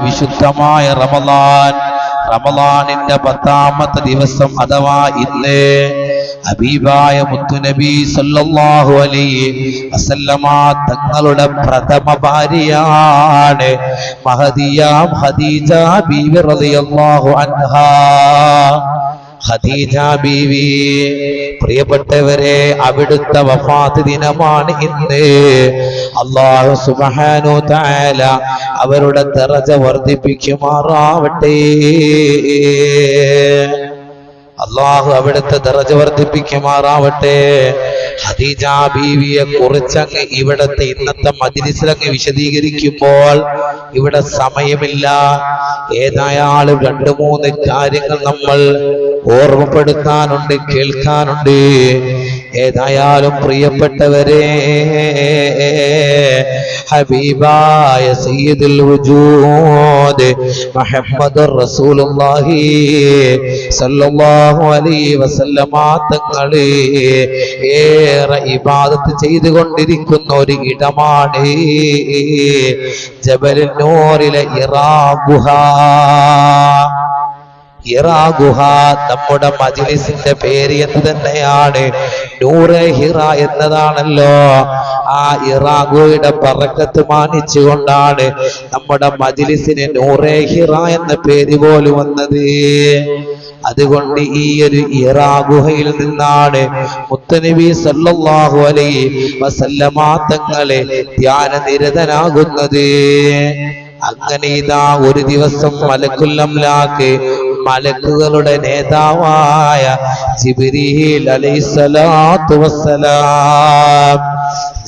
വിശുദ്ധമായ റമലാൻ റമലാനിന്റെ പത്താമത്തെ ദിവസം അഥവാ ഇന്ന് ഹബീബായ മുത്തുനബി സല്ലല്ലാഹു അലൈഹി വസല്ലമ തങ്ങളുടെ പ്രഥമ ഭാര്യയാണ് മഹദിയാം ഖദീജ ബീവി റളിയല്ലാഹു അൻഹാ. ഖദീജ ബീവി പ്രിയപ്പെട്ടവരെ അവിടുത്തെ വഫാത്ത് ദിനമാണ് ഇന്ന്. അള്ളാഹു സുബ്ഹാനഹു താല അവരുടെ ദറജ വർദ്ധിപ്പിക്കുമാറാവട്ടെ. അള്ളാഹു അവിടുത്തെ ദറജ വർദ്ധിപ്പിക്കുമാറാവട്ടെ. ഹദീജ ബീവിയെ കുറിച്ചങ്ങ് ഇവിടത്തെ ഇന്നത്തെ മജ്ലിസിലങ്ങ് വിശദീകരിക്കുമ്പോൾ ഇവിടെ സമയമില്ല. ഏതായാലും രണ്ടു മൂന്ന് കാര്യങ്ങൾ നമ്മൾ ഓർമ്മപ്പെടുത്താനുണ്ട് കേൾക്കാനുണ്ട്. ഏതായാലും പ്രിയപ്പെട്ടവരെ ഹബീബായ സയ്യിദുൽ വജൂദ് മുഹമ്മദ് റസൂലുള്ളാഹി സല്ലല്ലാഹു അലൈഹി വസല്ലമ തങ്ങളെ ഏറെ ഇബാദത്ത് ചെയ്തുകൊണ്ടിരിക്കുന്ന ഒരു ഇടമാണ് നൂറിലെ ഇറാ ഗുഹ. ഹിറാ ഗുഹ നമ്മുടെ മജിലിസിന്റെ പേര് എന്ത് തന്നെയാണ്? നൂറെ ഹിറ എന്നതാണല്ലോ. ആ ഇറാ ഗുഹയുടെ പറക്കത്ത് മാനിച്ചുകൊണ്ടാണ് നമ്മുടെ മജിലിസിന് നൂറെ ഹിറ എന്ന പേര് പോലും വന്നത്. അതുകൊണ്ട് ഈ ഒരു ഇറാ ഗുഹയിൽ നിന്നാണ് മുത്തനബി സല്ലല്ലാഹു അലൈഹി വസല്ലമ തങ്ങളെ ധ്യാനനിരതനാകുന്നത്. അങ്ങനെ ഇതാ ഒരു ദിവസം മലക്കുല്ലംലാക്ക് മലക്കുകളുടെ നേതാവായ ജിബ്രീൽ അലൈസലാത്തു വസ്സലാം.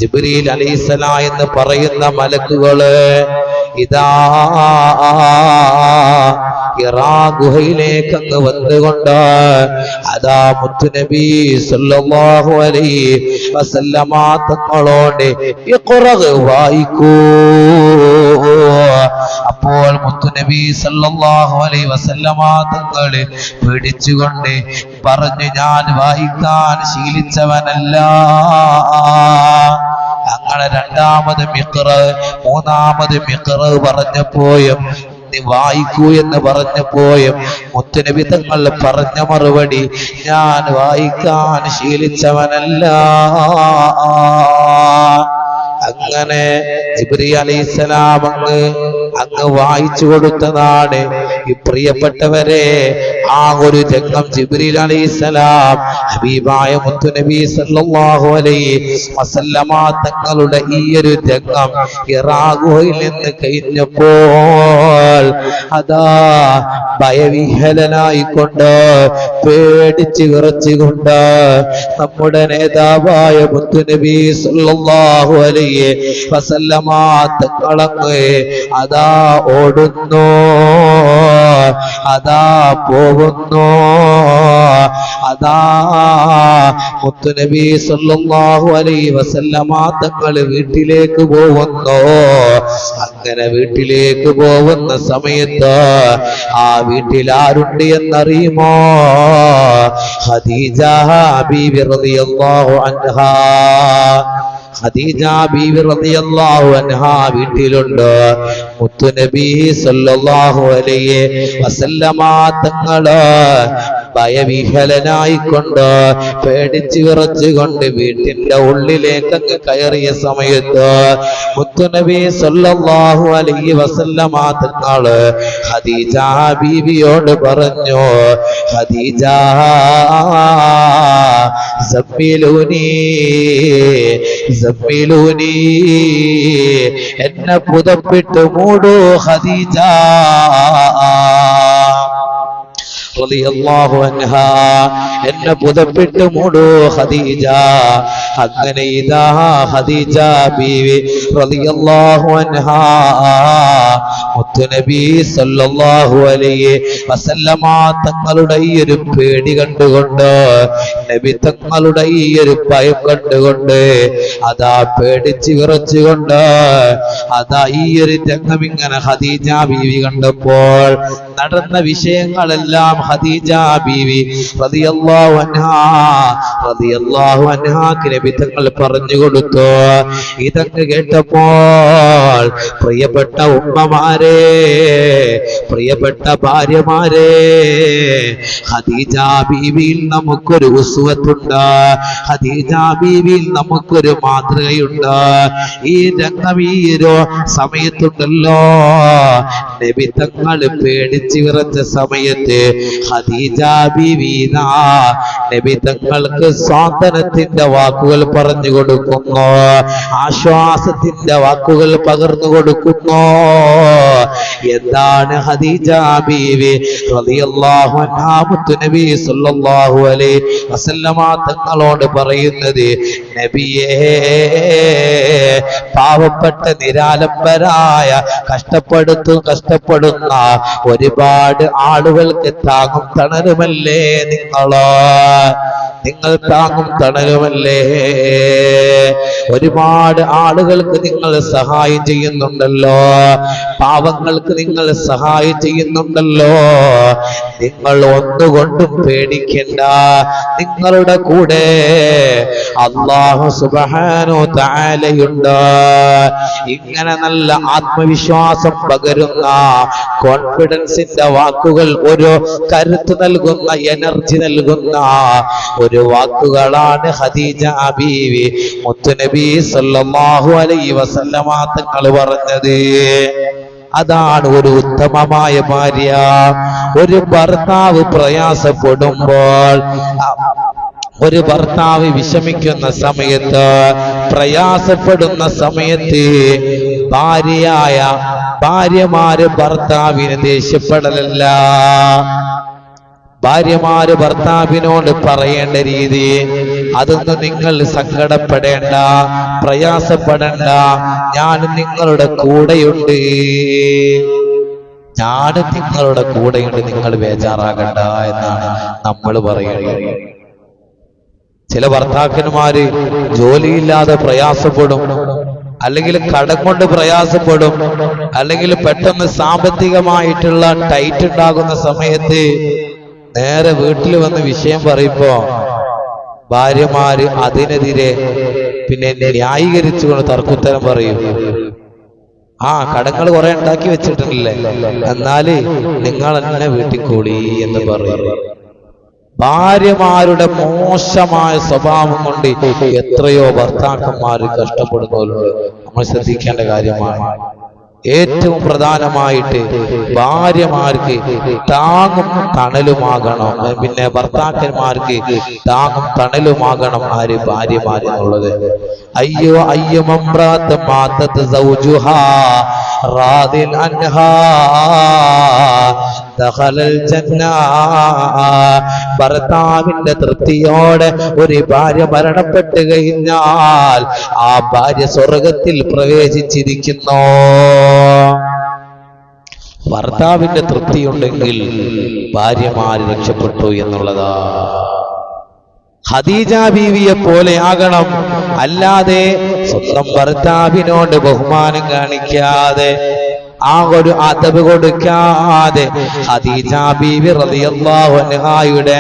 ജിബ്രീൽ അലൈസല എന്ന് പറയുന്ന മലക്കുകൾ ഇതാ ഗുഹയിലേക്ക് അങ്ങ് വന്നുകൊണ്ട് അതാ മുത്തുനബി സല്ലല്ലാഹു അലൈഹി വസല്ലമ തങ്ങളോട് ഇഖ്റഅ വായിക്കൂ. അപ്പോൾ മുത്തുനബി സല്ലല്ലാഹു അലൈഹി വസല്ലമ തങ്ങളെ പിടിച്ചുകൊണ്ട് പറഞ്ഞു ഞാൻ വായിക്കാൻ ശീലിച്ചവനല്ല. അങ്ങനെ രണ്ടാമത് മിക്റ് മൂന്നാമത് മിക്റ് പറഞ്ഞപ്പോയും വായിക്കൂ എന്ന് പറഞ്ഞപ്പോയും മുത്തുനബി തങ്ങൾ പറഞ്ഞ മറുപടി ഞാൻ വായിക്കാൻ ശീലിച്ചവനല്ല. അങ്ങനെ ജിബ്രി അലൈഹിസ്സലാം അങ്ങ് അങ്ങ് വായിച്ചു കൊടുത്തതാണ്. ഈ പ്രിയപ്പെട്ടവരെ ആ ഒരു രംഗം ജിബ്രീൽ അലൈഹിസ്സലാം ഹബീബായ മുത്തുനബി സല്ലല്ലാഹു അലൈഹി വസല്ലമ തങ്ങളുടെ ഈ ഒരു രംഗം ഇറാഖുയിൽ നിന്ന് കഴിഞ്ഞപ്പോൾ അതാ ഭയവിഹലനായിക്കൊണ്ട് പേടിച്ച് വിറച്ചുകൊണ്ട് നമ്മുടെ നേതാവായ മുത്തുനബി സല്ലല്ലാഹു അലൈഹി വസല്ലമ തങ്ങളങ്ങ് അതാ ഓടുന്നു. അതാ പോകുന്നു. അതാ മുത്തുനബി സല്ലല്ലാഹു അലൈഹി വസല്ലമ തങ്ങൾ വീട്ടിലേക്ക് പോകുന്നു. അങ്ങനെ വീട്ടിലേക്ക് പോകുന്ന സമയത്ത് ആ വീട്ടിൽ ആരുണ്ട് എന്നറിയുമോ? ഹദീജ ഹബീബി റളിയല്ലാഹു അൻഹാ. ഖദീജ ബീവി റളിയല്ലാഹു അൻഹാ വീട്ടിലുണ്ട്. മുത്തുനബി സല്ലല്ലാഹു അലൈഹി വസല്ലമ തങ്ങൾ ഭയവിഹലനായിക്കൊണ്ട് പേടിച്ച് വിറച്ചുകൊണ്ട് വീട്ടിന്റെ ഉള്ളിലേക്കങ്ങ് കയറിയ സമയത്ത് മുത്തുനബി സല്ലല്ലാഹു അലൈഹി വസല്ലമ തങ്ങൾ ഖദീജ ബീവിയോട് പറഞ്ഞു ഖദീജ എന്നെ പുതപ്പിട്ട് മൂടൂ അൻഹാ എന്നെ പുതപ്പിട്ട് മൂടൂ ഹദീജ അങ്ങനെ ഇതാ ഹദീജ ബീവി റളിയല്ലാഹു സല്ലല്ലാഹു അലൈഹി തങ്ങളുടെ ഈ ഒരു പേടി കണ്ടുകൊണ്ട് നബി തങ്ങളുടെ ഈ ഒരു ഭയം കണ്ടുകൊണ്ട് അതാ പേടിച്ച് വിറച്ചുകൊണ്ട് അതാ ഈ ഒരു രംഗം ഇങ്ങനെ ഹദീജ ബീവി കണ്ടപ്പോൾ നടന്ന വിഷയങ്ങളെല്ലാം ഹദീജ ബീവി റളിയല്ലാഹു അൻഹാ റളിയല്ലാഹു അൻഹാക്ക് നബി തങ്ങൾ പറഞ്ഞു കൊടുത്തു. ഇതൊക്കെ കേട്ടപ്പോൾ പ്രിയപ്പെട്ട ഉമ്മമാരെ പ്രിയപ്പെട്ട ഭാര്യമാരെ ഹദീജ ബീവിയിൽ നമുക്കൊരു ഉസ്വത്തുണ്ട്. ഹദീജ ബീവിയിൽ നമുക്കൊരു മാതൃകയുണ്ട്. ഈ രംഗം ഈ ഒരു സമയത്തുണ്ടല്ലോ. നബി തങ്ങൾ പേടിച്ച് വിറച്ച സമയത്ത് നബി തങ്ങൾക്ക് സ്വാതന്ത്ര്യത്തിന്റെ വാക്കുകൾ പറഞ്ഞു കൊടുക്കുന്നു. ആശ്വാസത്തിന്റെ വാക്കുകൾ പകർന്നു കൊടുക്കുന്നു. എന്താണ് റളിയല്ലാഹു നബി സല്ലല്ലാഹു അലൈഹി തങ്ങളോട് പറയുന്നത്? നബിയേ പാവപ്പെട്ട നിരാലംബരായ കഷ്ടപ്പെടുത്തു കഷ്ടപ്പെടുന്ന ഒരുപാട് ആളുകൾക്ക് താങ്ങും തണലുമല്ലേ നിങ്ങളോ? നിങ്ങൾ താങ്ങും തണലുമല്ലേ ഒരുപാട് ആളുകൾക്ക് നിങ്ങൾ സഹായം ചെയ്യുന്നുണ്ടല്ലോ. പാവങ്ങൾക്ക് നിങ്ങൾ സഹായം ചെയ്യുന്നുണ്ടല്ലോ. നിങ്ങൾ ഒന്നുകൊണ്ടും പേടിക്കണ്ട. നിങ്ങളുടെ കൂടെ അള്ളാഹു സുബാനോ താലയുണ്ട് ഇങ്ങനെ നല്ല ആത്മവിശ്വാസം പകരുന്ന കോൺഫിഡൻസിന്റെ വാക്കുകൾ ഒരു കരുത്ത് നൽകുന്ന എനർജി നൽകുന്ന ഒരു വാക്കുകളാണ് ഹദീജ അബീവി. മുത്തുനബി സല്ലല്ലാഹു അലൈഹി വസല്ലമ തങ്ങൾ പറഞ്ഞത്. അതാണ് ഒരു ഉത്തമമായ ഭാര്യ. ഒരു ഭർത്താവ് പ്രയാസപ്പെടുമ്പോൾ ഒരു ഭർത്താവ് വിഷമിക്കുന്ന സമയത്ത് പ്രയാസപ്പെടുന്ന സമയത്ത് ഭാര്യയായ ഭാര്യമാര് ഭർത്താവിന് ദേഷ്യപ്പെടലല്ല. ഭാര്യമാര് ഭർത്താവിനോട് പറയേണ്ട രീതി അതൊന്നും നിങ്ങൾ സങ്കടപ്പെടേണ്ട പ്രയാസപ്പെടേണ്ട. ഞാൻ നിങ്ങളുടെ കൂടെയുണ്ട്. ഞാൻ നിങ്ങളുടെ കൂടെയുണ്ട്. നിങ്ങൾ ബേജാറാകണ്ട എന്നാണ് നമ്മൾ പറയുന്നത്. ചില ഭർത്താക്കന്മാര് ജോലിയില്ലാതെ പ്രയാസപ്പെടും അല്ലെങ്കിൽ കടം കൊണ്ട് പ്രയാസപ്പെടും അല്ലെങ്കിൽ പെട്ടെന്ന് സാമ്പത്തികമായിട്ടുള്ള ടൈറ്റ് ഉണ്ടാകുന്ന സമയത്ത് നേരെ വീട്ടിൽ വന്ന് വിഷയം പറയുമ്പോ ഭാര്യമാര് അതിനെതിരെ പിന്നെ ന്യായീകരിച്ചുകൊണ്ട് തർക്കുത്തരം പറയും. ആ കടങ്ങൾ കുറെ ഉണ്ടാക്കി വെച്ചിട്ടുണ്ടല്ലേ? എന്നാൽ നിങ്ങൾ എന്നെ വീട്ടിൽ കൂടി എന്ന് പറയും. ഭാര്യമാരുടെ മോശമായ സ്വഭാവം കൊണ്ട് എത്രയോ ഭർത്താക്കന്മാർ കഷ്ടപ്പെടുന്നവരുണ്ട്. നമ്മൾ ശ്രദ്ധിക്കേണ്ട കാര്യമാണ്. ഏറ്റവും പ്രധാനമായിട്ട് ഭാര്യമാർക്ക് താങ്ങും തണലുമാകണം. പിന്നെ ഭർത്താക്കന്മാർക്ക് താങ്ങും തണലുമാകണം ആര് ഭാര്യമാർ എന്നുള്ളത്. അയ്യോ അയ്യോ മമ്രാത്ത് മാത്തത്ത് റാദിൻ അൻഹാ ഭർത്താവിന്റെ തൃപ്തിയോടെ ഒരു ഭാര്യ മരണപ്പെട്ടു കഴിഞ്ഞാൽ ആ ഭാര്യ സ്വർഗത്തിൽ പ്രവേശിച്ചിരിക്കുന്നു. ഭർത്താവിന്റെ തൃപ്തിയുണ്ടെങ്കിൽ ഭാര്യമാര് രക്ഷപ്പെട്ടു എന്നുള്ളതാ. ഖദീജ ബീവിയെ പോലെ ആകണം. അല്ലാതെ സ്വന്തം ഭർത്താവിനോട് ബഹുമാനം കാണിക്കാതെ ആ ഒരു അതവ് കൊടുക്കാതെ ഹദീജ ബീവി റളിയല്ലാഹു അൻഹായുടെ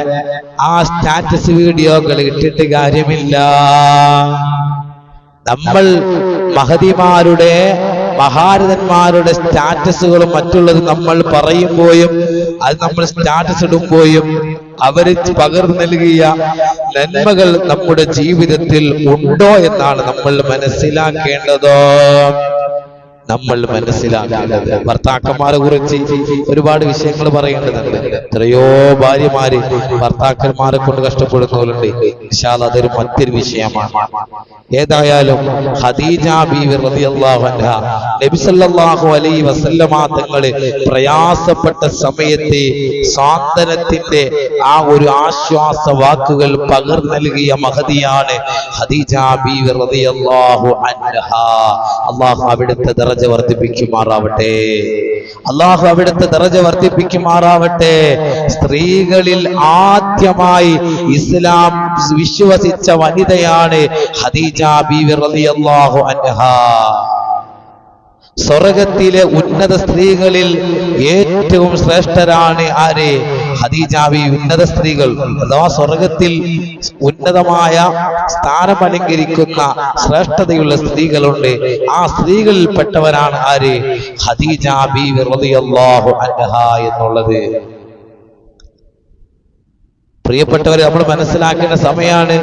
ആ സ്റ്റാറ്റസ് വീഡിയോകൾ ഇട്ടിട്ട് കാര്യമില്ല. നമ്മൾ മഹതിമാരുടെ മഹാരഥന്മാരുടെ സ്റ്റാറ്റസുകളും മറ്റുള്ളത് നമ്മൾ പറയുമ്പോഴും അത് നമ്മൾ സ്റ്റാറ്റസ് ഇടുമ്പോഴും അവർ പകർന്നു നൽകിയ നന്മകൾ നമ്മുടെ ജീവിതത്തിൽ ഉണ്ടോ എന്നാണ് നമ്മൾ മനസ്സിലാക്കേണ്ടത്. നമ്മൾ മനസ്സിലാക്കേണ്ടത്. ഭർത്താക്കന്മാരെ കുറിച്ച് ഒരുപാട് വിഷയങ്ങൾ പറയേണ്ടതുണ്ട്. എത്രയോ ഭാര്യമാര് ഭർത്താക്കന്മാരെ കൊണ്ട് കഷ്ടപ്പെടുന്നവരുണ്ട്. വിശാൽ അതൊരു മറ്റൊരു വിഷയമാണ്. ഏതായാലും ഖദീജ ബീവി റളിയല്ലാഹു അൻഹ നബി സല്ലല്ലാഹു അലൈഹി വസല്ലമ തങ്ങൾ പ്രയാസപ്പെട്ട സമയത്തെ സാന്ത്വനത്തിന്റെ ആ ഒരു ആശ്വാസ വാക്കുകൾ പകർന്നു നൽകിയ മഹതിയാണ് ബീവി റളിയല്ലാഹു അള്ളാഹു അവിടുത്തെ ദറജ വർദ്ധിപ്പിക്കുമാറാവട്ടെ. അള്ളാഹു അവിടുത്തെ ദറജ വർദ്ധിപ്പിക്കുമാറാവട്ടെ. സ്ത്രീകളിൽ ആദ്യമായി ഇസ്ലാം വിശ്വസിച്ച വനിതയാണ് അൻഹ. സ്വർഗത്തിലെ ഉന്നത സ്ത്രീകളിൽ ഏറ്റവും ശ്രേഷ്ഠരാണ് ആര്? ഹദീജാവി ഉന്നത സ്ത്രീകൾ അഥവാ സ്വർഗത്തിൽ ഉന്നതമായ സ്ഥാനം അലങ്കരിക്കുന്ന ശ്രേഷ്ഠതയുള്ള സ്ത്രീകളുണ്ട്. ആ സ്ത്രീകളിൽപ്പെട്ടവരാണ് ആര്? ഹദീജാബി റളിയല്ലാഹു അൻഹ എന്നുള്ളത്. പ്രിയപ്പെട്ടവരെ നമ്മൾ മനസ്സിലാക്കേണ്ട സമയമാണ്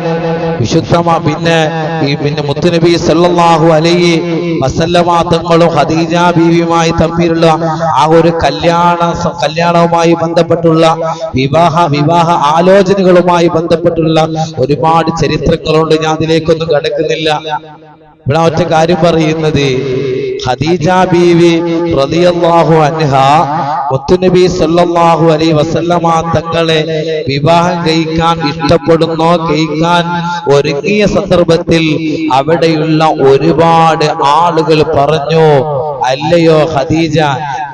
വിശുദ്ധമാ പിന്നെ ഈ പിന്നെ മുത്തുനബി സല്ലാഹു അലൈ വസല്ലമാങ്ങളും ഖദീജ ബീവിയുമായി തമ്മിലുള്ള ആ ഒരു കല്യാണ കല്യാണവുമായി ബന്ധപ്പെട്ടുള്ള വിവാഹ വിവാഹ ആലോചനകളുമായി ബന്ധപ്പെട്ടുള്ള ഒരുപാട് ചരിത്രങ്ങളുണ്ട്. ഞാൻ അതിലേക്കൊന്നും കടക്കുന്നില്ല. ഇവിടെ ഒറ്റ കാര്യം പറയുന്നത് ഖദീജ ബീവി റളിയല്ലാഹു അൻഹ മുത്തുനബി സല്ലല്ലാഹു അലൈഹി വസല്ലമ തങ്ങളെ വിവാഹം കഴിക്കാൻ ഇഷ്ടപ്പെടുന്നോ കഴിക്കാൻ ഒരുങ്ങിയ സന്ദർഭത്തിൽ അവിടെയുള്ള ഒരുപാട് ആളുകൾ പറഞ്ഞു അല്ലയോ ഖദീജ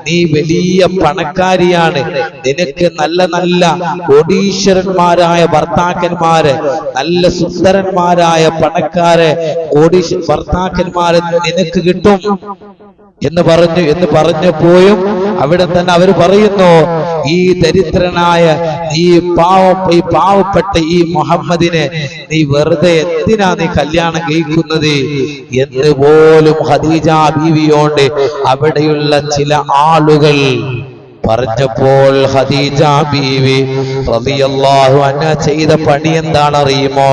നീ വലിയ പണക്കാരിയാണ്. നിനക്ക് നല്ല നല്ല കോടീശ്വരന്മാരായ ഭർത്താക്കന്മാര് നല്ല സുന്ദരന്മാരായ പണക്കാരെ കോടീശ്വര ഭർത്താക്കന്മാരെ നിനക്ക് കിട്ടും? എന്ന് പറഞ്ഞു എന്ന് പറഞ്ഞപ്പോഴും അവിടെ തന്നെ അവർ പറയുന്നു ഈ ദരിദ്രനായ ഈ പാവം ഈ പാവപ്പെട്ട ഈ മുഹമ്മദിനെ നീ വെറുതെ എന്തിനാ നീ കല്യാണം കഴിക്കുന്നത്? എന്ന് പോലും ഹദീജ ബീവിയോണ്ട് അവിടെയുള്ള ചില ആളുകൾ പറഞ്ഞപ്പോൾ ഖദീജ ബീവി റളിയല്ലാഹു അൻഹ ചെയ്ത പണി എന്താണ് അറിയുമോ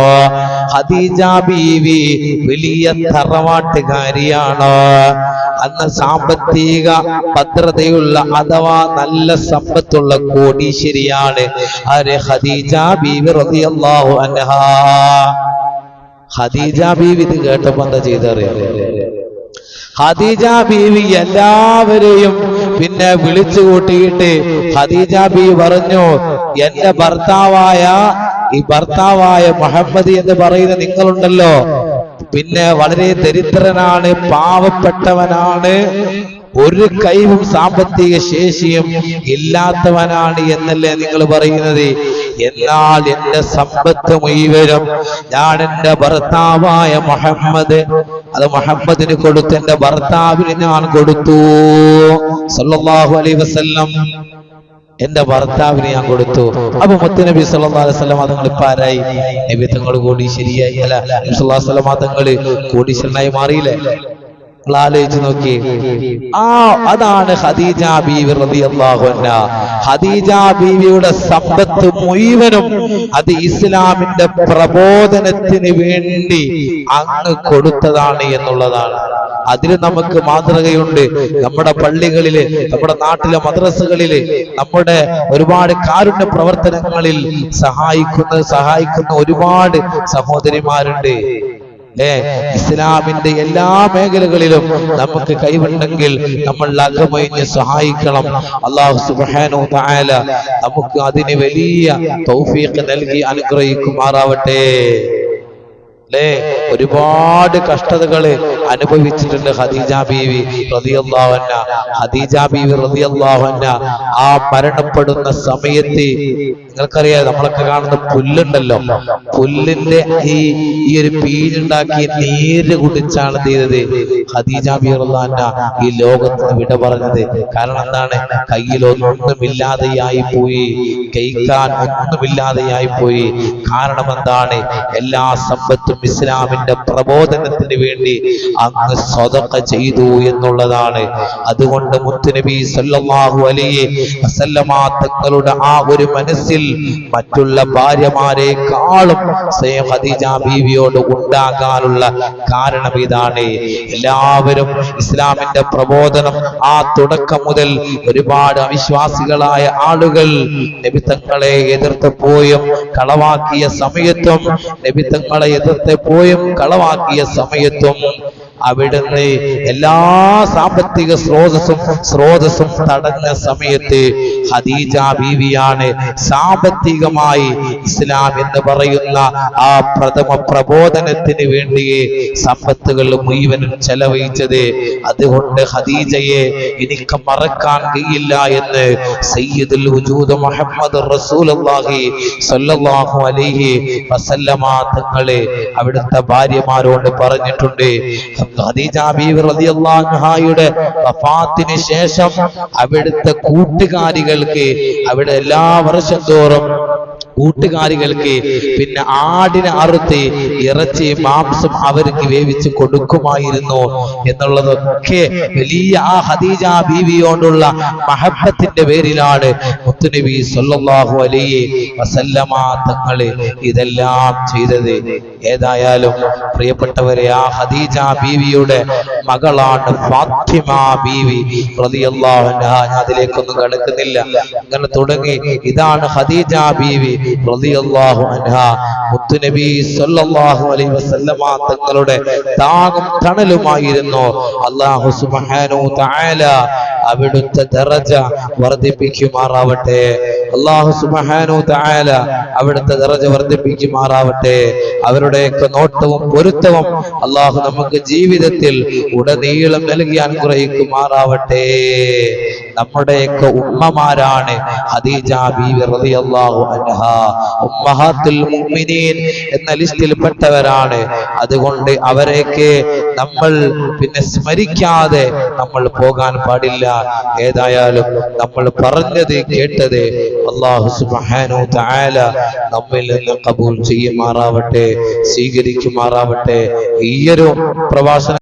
ഖദീജ ബീവി വലിയ തറവാട്ടുകാരിയാണ്. അന്ന് സാമ്പത്തിക ഭദ്രതയുള്ള അഥവാ നല്ല സമ്പത്തുള്ള കോടീശ്വരിയാണ് അരെ ഖദീജ ബീവി റളിയല്ലാഹു അൻഹ. ഖദീജ ബീവി ഇത് കേട്ടപ്പോ എന്താ ചെയ്തറിയാം ഹദീജ ബീവി എല്ലാവരെയും പിന്നെ വിളിച്ചു കൂട്ടിയിട്ട് ഖദീജ ബി പറഞ്ഞു എന്റെ ഭർത്താവായ ഈ ഭർത്താവായ മുഹമ്മദ് എന്ന് പറയുന്ന നിങ്ങളുണ്ടല്ലോ. പിന്നെ വളരെ ദരിദ്രനാണ് പാവപ്പെട്ടവനാണ്. ഒരു കൈവും സാമ്പത്തിക ശേഷിയും ഇല്ലാത്തവനാണ് എന്നല്ലേ നിങ്ങൾ പറയുന്നത്? എന്നാൽ എന്റെ സമ്പത്ത് മുഴുവനും ഞാൻ എന്റെ ഭർത്താവായ മുഹമ്മദ് അത് മുഹമ്മദിന് കൊടുത്ത് എന്റെ ഭർത്താവിന് ഞാൻ കൊടുത്തു. സല്ലല്ലാഹു അലൈഹി വസല്ലം എന്റെ ഭർത്താവിന് ഞാൻ കൊടുത്തു. അപ്പൊ മുത്തുനബി സല്ലല്ലാഹു അലൈഹി വസല്ലം തങ്ങൾ ഇപ്പൊ ആരായി? നബി തങ്ങൾ കൂടി ശരിയായി അല്ല തങ്ങൾ കോടീശ്വരനായി മാറിയില്ലേ? നിങ്ങൾ ആലോചിച്ച് നോക്കി. ആ അതാണ് ഖദീജ ബീവി റളിയല്ലാഹു അൻഹ. ഖദീജ ബീവിയുടെ സമ്പത്ത് മുഴുവനും അത് ഇസ്ലാമിന്റെ പ്രബോധനത്തിന് വേണ്ടി അങ്ങ് കൊടുത്തതാണ് എന്നുള്ളതാണ്. അതിൽ നമുക്ക് മാതൃകയുണ്ട്. നമ്മുടെ പള്ളികളിൽ നമ്മുടെ നാട്ടിലെ മദ്രസകളിൽ നമ്മുടെ ഒരുപാട് കാരുണ്യ പ്രവർത്തനങ്ങളിൽ സഹായിക്കുന്ന സഹായിക്കുന്ന ഒരുപാട് സഹോദരിമാരുണ്ട്. ഏ ഇസ്ലാമിന്റെ എല്ലാ മേഖലകളിലും നമുക്ക് കൈവുണ്ടെങ്കിൽ നമ്മൾ അകമൊഴിഞ്ഞ് സഹായിക്കണം. അള്ളാഹു സുബാനോ തആല നമുക്ക് അതിന് വലിയ തൗഫീഖ് നൽകി അനുഗ്രഹിക്കുമാറാവട്ടെ. അല്ലേ ഒരുപാട് കഷ്ടതകൾ അനുഭവിച്ചിട്ടുണ്ട് ഹദീജ ബീവി റളിയല്ലാഹു ഹദീജ ബീവി റളിയല്ലാഹു അൻഹ. ആ മരണപ്പെടുന്ന സമയത്ത് നിങ്ങൾക്കറിയാം നമ്മളൊക്കെ കാണുന്ന പുല്ലുണ്ടല്ലോ. പുല്ലിന്റെ ഈ ഈ ഒരു പീരുണ്ടാക്കി നീര് കുടിച്ചാണ് ചെയ്തത്? ഹദീജ അൻഹ ഈ ലോകത്തിന് വിട പറഞ്ഞത്. കാരണം എന്താണ്? കയ്യിൽ ഒന്നുമില്ലാതെയായി പോയി. കഴിക്കാൻ ഒന്നുമില്ലാതെയായി പോയി. കാരണം എന്താണ്? എല്ലാ സമ്പത്തും ഇസ്ലാമിന്റെ പ്രബോധനത്തിന് വേണ്ടി അങ്ങ് സ്വതക്ക ചെയ്തു എന്നുള്ളതാണ്. അതുകൊണ്ട് മുത്തുനബി സല്ലാഹു വസല്ലമ തങ്ങളുടെ ആ ഒരു മനസ്സിൽ മറ്റുള്ള ഭാര്യമാരെക്കാളും ഖദീജ ബീവിയോട് ഉണ്ടാകാനുള്ള കാരണം ഇതാണ്. എല്ലാവരും ഇസ്ലാമിന്റെ പ്രബോധനം ആ തുടക്കം മുതൽ ഒരുപാട് അവിശ്വാസികളായ ആളുകൾ നബിത്തങ്ങളെ എതിർത്തപ്പോയും കളവാക്കിയ സമയത്തും നബിത്തങ്ങളെ എതിർത്തപ്പോയും കളവാക്കിയ സമയത്തും അവിടുന്ന് എല്ലാ സാമ്പത്തിക സ്രോതസ്സും സ്രോതസ്സും തടഞ്ഞ സമയത്ത് ഹദീജ ബീവിയാണ് സാമ്പത്തികമായി ഇസ്ലാം എന്ന് പറയുന്ന ആ പ്രഥമ പ്രബോധനത്തിന് വേണ്ടി സമ്പത്തുകൾ മുഴുവനും ചെലവഴിച്ചത്. അതുകൊണ്ട് ഹദീജയെ എനിക്ക് മറക്കാൻ കഴിയില്ല എന്ന് സയ്യിദുൽ വജൂദ് മുഹമ്മദ് റസൂലുള്ളാഹി സ്വല്ലല്ലാഹു അലൈഹി വസല്ലമ തങ്ങളെ അവിടുത്തെ ഭാര്യമാരോട് പറഞ്ഞിട്ടുണ്ട്. ശേഷം അവിടുത്തെ കൂട്ടുകാരികൾക്ക് അവിടെ എല്ലാ വർഷം തോറും കൂട്ടുകാരികൾക്ക് പിന്നെ ആടിനെ അറുത്ത് ഇറച്ചി മാംസം അവർക്ക് വേവിച്ച് കൊടുക്കുമായിരുന്നു എന്നുള്ളതൊക്കെ വലിയ ആ ഹദീജ ബീവിയോടുള്ള മഹബത്തിന്റെ പേരിലാണ് മുത്തുനബി സൊല്ലാഹു അലൈഹി വസല്ലമ തങ്ങൾ ഇതെല്ലാം ചെയ്തത്. ഏതായാലും പ്രിയപ്പെട്ടവരെ ആ ഹദീജ ബീവിയുടെ മകളാണ് ഫാത്തിമ ബീവി റളിയല്ലാഹു അൻഹ. ഞാൻ അതിലേക്കൊന്നും കടക്കുന്നില്ല. അങ്ങനെ തുടങ്ങി. ഇതാണ് ഖദീജ ബീവി റളിയല്ലാഹു അൻഹ. മുത്തു നബി സല്ലല്ലാഹു അലൈഹി വസല്ലമ തങ്ങളുടെ താങ്ങും തണലുമായിരുന്നു. അല്ലാഹു സുബ്ഹാനഹു തആല അവിടുത്തെ ദറജ വർദ്ധിപ്പിക്കുമാറാവട്ടെ. അല്ലാഹു സുബ്ഹാനഹു തആല അവിടുത്തെ ദറജ വർദ്ധിപ്പിക്കുമാറാവട്ടെ. അവരുടെയൊക്കെ നോട്ടവും പൊരുത്തവും അള്ളാഹു നമുക്ക് ജീവിതത്തിൽ ഉടനീളം നൽകി അനുഗ്രഹിക്കുമാറാവട്ടെ നമ്മുടെയൊക്കെ ഉമ്മമാരാണ്. എന്ന ലിസ്റ്റിൽപ്പെട്ടവരാണ് അതുകൊണ്ട് അവരെയൊക്കെ നമ്മൾ പിന്നെ സ്മരിക്കാതെ നമ്മൾ പോകാൻ പാടില്ല. ഏതായാലും നമ്മൾ പറഞ്ഞത് കേട്ടത് അള്ളാഹു സുബ്ഹാനഹു തആല നമ്മിൽ നിന്ന് കബൂൽ ചെയ്യുമാറാവട്ടെ സ്വീകരിക്കുമാറാവട്ടെ. ഈയൊരു പ്രഭാഷണം